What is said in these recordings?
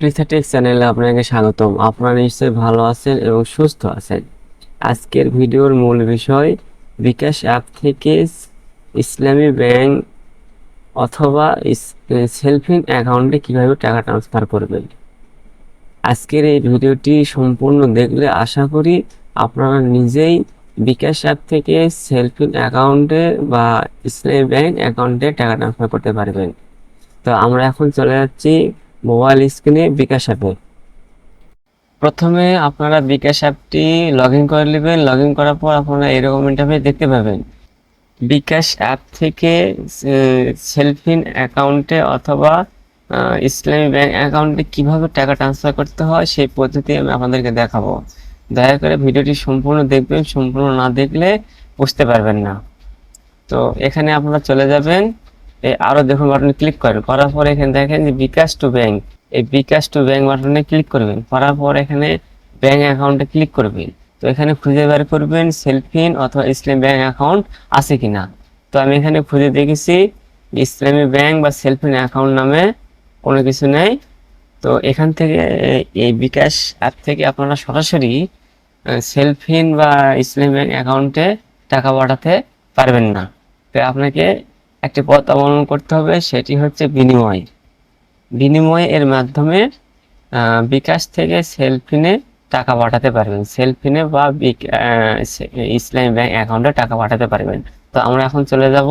প্রিথেটিক চ্যানেলে আপনাকে স্বাগতম। আপনারা নিশ্চয়ই ভালো আছেন এবং সুস্থ আছেন। আজকের ভিডিওর মূল বিষয়, বিকাশ অ্যাপ থেকে ইসলামী ব্যাংক অথবা সেলফিন অ্যাকাউন্টে কীভাবে টাকা ট্রান্সফার করবেন। আজকের এই ভিডিওটি সম্পূর্ণ দেখলে আশা করি আপনারা নিজেই বিকাশ অ্যাপ থেকে সেলফিন অ্যাকাউন্টে বা ইসলামী ব্যাংক অ্যাকাউন্টে টাকা ট্রান্সফার করতে পারবেন। তো আমরা এখন চলে যাচ্ছি মোবাইল স্ক্রিনে বিকাশ অ্যাপে। প্রথমে আপনারা বিকাশ অ্যাপটি লগ ইন করে নেবেন। লগ ইন করার পর আপনারা এরকম ইন্টারফেস দেখতে পাবেন। বিকাশ অ্যাপ থেকে সেলফিন অ্যাকাউন্টে অথবা ইসলামী ব্যাংক অ্যাকাউন্টে কীভাবে টাকা ট্রান্সফার করতে হয়, সেই পদ্ধতি আমি আপনাদেরকে দেখাবো। দয়া করে ভিডিওটি সম্পূর্ণ দেখবেন, সম্পূর্ণ না দেখলে বুঝতে পারবেন না। তো এখানে আপনারা চলে যাবেন। এই আরও দেখুন বাটনে ক্লিক করেন। করার পর এখানে দেখেন যে বিকাশ টু ব্যাংক এই বিকাশ টু ব্যাংক বাটনে ক্লিক করবেন। করার পর এখানে ব্যাংক অ্যাকাউন্টে ক্লিক করবেন। তো এখানে খুঁজে বের করবেন সেলফিন অথবা ইসলামী ব্যাংক অ্যাকাউন্ট আছে কিনা। তো আমি এখানে খুঁজে দেখেছি ইসলামী ব্যাংক বা সেলফিন অ্যাকাউন্ট নামে কোনো কিছু নেই। তো এখান থেকে এই বিকাশ অ্যাপ থেকে আপনারা সরাসরি সেলফিন বা ইসলামী ব্যাংক অ্যাকাউন্টে টাকা পাঠাতে পারবেন না। তো আপনাকে একটি পথ অবলম্বন করতে হবে, সেটি হচ্ছে বিনিময়। বিনিময় এর মাধ্যমে বিকাশ থেকে সেলফিনে টাকা পাঠাতে পারবেন। সেলফিনে বা ইসলামী ব্যাংক অ্যাকাউন্টে টাকা পাঠাতে পারবেন। তো আমরা এখন চলে যাব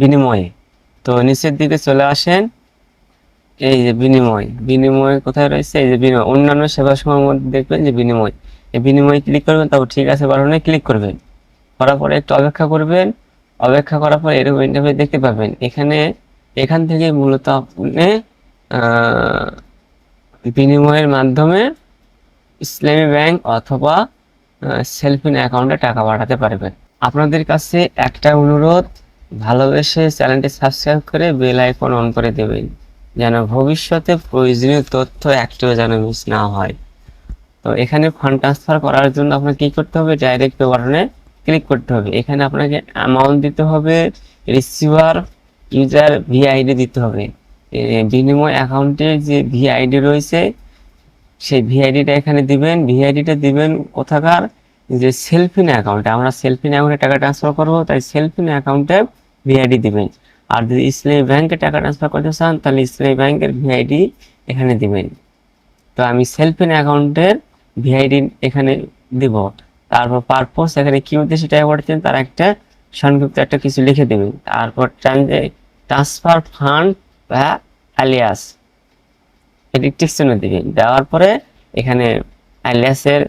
বিনিময়ে। তো নিচের দিকে চলে আসেন, এই যে বিনিময়। বিনিময় কোথায় রয়েছে? এই যে বিনিময়। অন্যান্য সেবা সময়ের মধ্যে দেখবেন যে বিনিময়। এই বিনিময় ক্লিক করবেন তারপর ঠিক আছে, বাটনে ক্লিক করবেন। করার পরে একটু অপেক্ষা করবেন। অপেক্ষা করার পর এরকম ইন্টারফেস দেখতে পাবেন। এখানে, এখান থেকে মূলত আপনি বিনিময়ের মাধ্যমে ইসলামী ব্যাংক অথবা সেলফিন অ্যাকাউন্টে টাকা পাঠাতে পারবেন। আপনাদের কাছে একটা অনুরোধ, ভালোবেসে চ্যানেলটি সাবস্ক্রাইব করে বেল আইকন অন করে দেবেন, যেন ভবিষ্যতে প্রয়োজনীয় তথ্য একটিও যেন মিস না হয়। তো এখানে ফান্ড ট্রান্সফার করার জন্য আপনাকে কি করতে হবে? ডাইরেক্ট বাটনে ক্লিক করতে হবে। এখানে আপনাকে অ্যামাউন্ট দিতে হবে রিসিভার ইউজার ভিআইডি দিতে হবে। বিনিময় অ্যাকাউন্টের যে ভিআইডি রয়েছে, সেই ভিআইডিটা এখানে দিবেন। ভিআইডিটা দিবেন কোথাকার? যে সেলফিন অ্যাকাউন্টে আমরা সেলফিন অ্যাকাউন্টে টাকা ট্রান্সফার করব, তাই সেলফিন অ্যাকাউন্টে ভিআইডি দিবেন। আর যদি ইসলামী ব্যাংকে টাকা ট্রান্সফার করতে চান, তাহলে ইসলামী ব্যাংকের ভিআইডি এখানে দিবেন। তো আমি সেলফিন অ্যাকাউন্টের ভিআইডি এখানে দিব। তারপর পারপোজ এখানে কি উদ্দেশ্যে টাকা পাঠাচ্ছেন তার একটা সংক্ষিপ্ত একটা কিছু লিখে দেবেন। তারপর ট্রান্সফার ফান্ড বা আলিয়াস এটি টিকচিহ্ন দিবেন। দেওয়ার পরে এখানে আলিয়াসের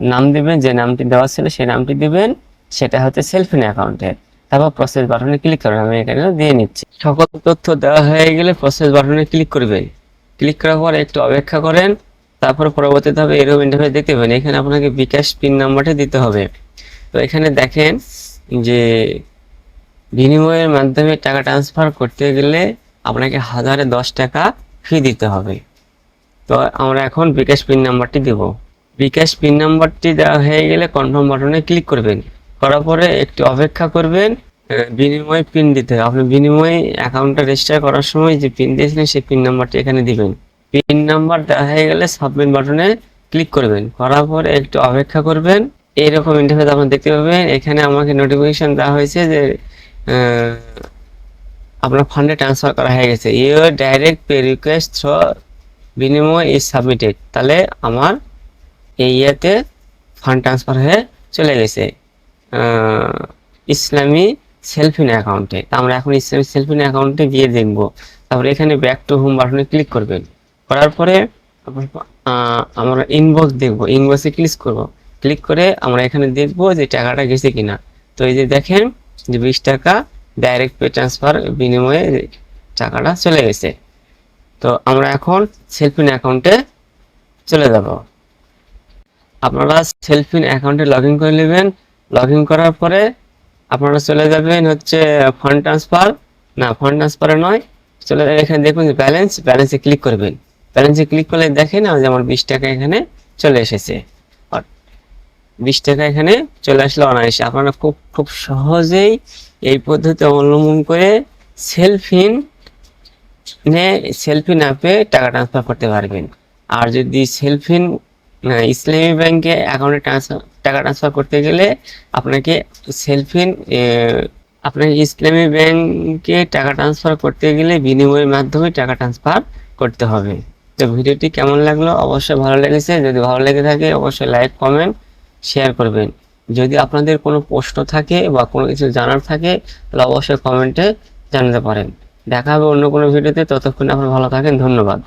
নাম দিবেন, যে নামটি দেওয়া ছিল সেই নামটি দিবেন। সেটা হচ্ছে সেলফিন অ্যাকাউন্টে তারপর প্রসেস বাটনে ক্লিক করবেন আমি এখানে দিয়ে নিচ্ছি। সকল তথ্য দেওয়া হয়ে গেলে প্রসেস বাটনে ক্লিক করবেন। ক্লিক করার পর একটু অপেক্ষা করেন। তারপর পরবর্তীতে হবে এরকম ইন্টারফেস দেখতে পাবেন। এখানে আপনাকে বিকাশ পিন নাম্বারটা দিতে হবে। তো এখানে দেখেন যে বিনিময়ের মাধ্যমে টাকা ট্রান্সফার করতে গেলে আপনাকে হাজারে দশ টাকা ফি দিতে হবে। তো আমরা এখন বিকাশ পিন নাম্বারটি দেব। বিকাশ পিন নাম্বারটি দেওয়া হয়ে গেলে কনফার্ম বাটনে ক্লিক করবেন। করার পরে একটু অপেক্ষা করবেন বিনিময় পিন দিতে হবে। আপনি বিনিময় অ্যাকাউন্টটা রেজিস্টার করার সময় যে পিন দিয়েছিলেন, সেই পিন নাম্বারটি এখানে দিবেন। পিন নাম্বার হয়ে গেলে সাবমিট বাটনে ক্লিক করবেন। করার পর একটু অপেক্ষা করবেন। এইরকম ইন্টারফেস আপনি দেখতে পাবেন। এখানে আমাকে নোটিফিকেশন দেওয়া হয়েছে যে আপনার ফান্ডে ট্রান্সফার করা হয়ে গেছে। Your direct pay request through Binimoy is submitted তাহলে আমার এই ইয়েতে ফান্ড ট্রান্সফার হয়ে চলে গেছে। ইসলামী সেলফিন অ্যাকাউন্টে আমরা এখন ইসলামী সেলফিন অ্যাকাউন্টে গিয়ে দেখব। তারপরে এখানে ব্যাক টু হোম বাটনে ক্লিক করবেন। করার পরে আমরা ইনবক্স দেখব ইনবক্সে ক্লিক করব। ক্লিক করে আমরা এখানে দেখব যে টাকাটা গেছে কিনা। তো এই যে দেখেন যে বিশ টাকা ডাইরেক্ট পে ট্রান্সফার বিনিময়ে টাকাটা চলে গেছে। তো আমরা এখন সেলফিন অ্যাকাউন্টে চলে যাব। আপনারা সেলফিন অ্যাকাউন্টে লগ ইন করে নেবেন। লগ ইন করার পরে আপনারা চলে যাবেন হচ্ছে ফান্ড ট্রান্সফার না ফান্ড ট্রান্সফারে নয়। চলে, এখানে দেখুন ব্যালেন্স ব্যালেন্সে ক্লিক করবেন। ব্যালেন্সে ক্লিক করলে দেখেন যে আমার বিশ টাকা এখানে চলে এসেছে। বিশ টাকা এখানে চলে আসলে অনায়াসে। আপনারা খুব খুব সহজেই এই পদ্ধতি অবলম্বন করে সেলফিন না পেয়ে টাকা ট্রান্সফার করতে পারবেন। আর যদি সেলফিন ইসলামী ব্যাংকে অ্যাকাউন্টে ট্রান্সফার টাকা ট্রান্সফার করতে গেলে আপনাকে সেলফিন আপনাকে ইসলামী ব্যাংকে টাকা ট্রান্সফার করতে গেলে বিনিময়ের মাধ্যমে টাকা ট্রান্সফার করতে হবে। তো ভিডিওটি কেমন লাগল? অবশ্যই ভালো লেগেছে। যদি ভালো লেগে থাকে, অবশ্যই লাইক কমেন্ট শেয়ার করবেন। যদি আপনাদের কোনো প্রশ্ন থাকে বা কোনো কিছু জানার থাকে, তাহলে অবশ্যই কমেন্টে জানাতে পারেন। দেখা হবে অন্য কোনো ভিডিওতে। ততক্ষণে আপনার ভালো থাকেন। ধন্যবাদ।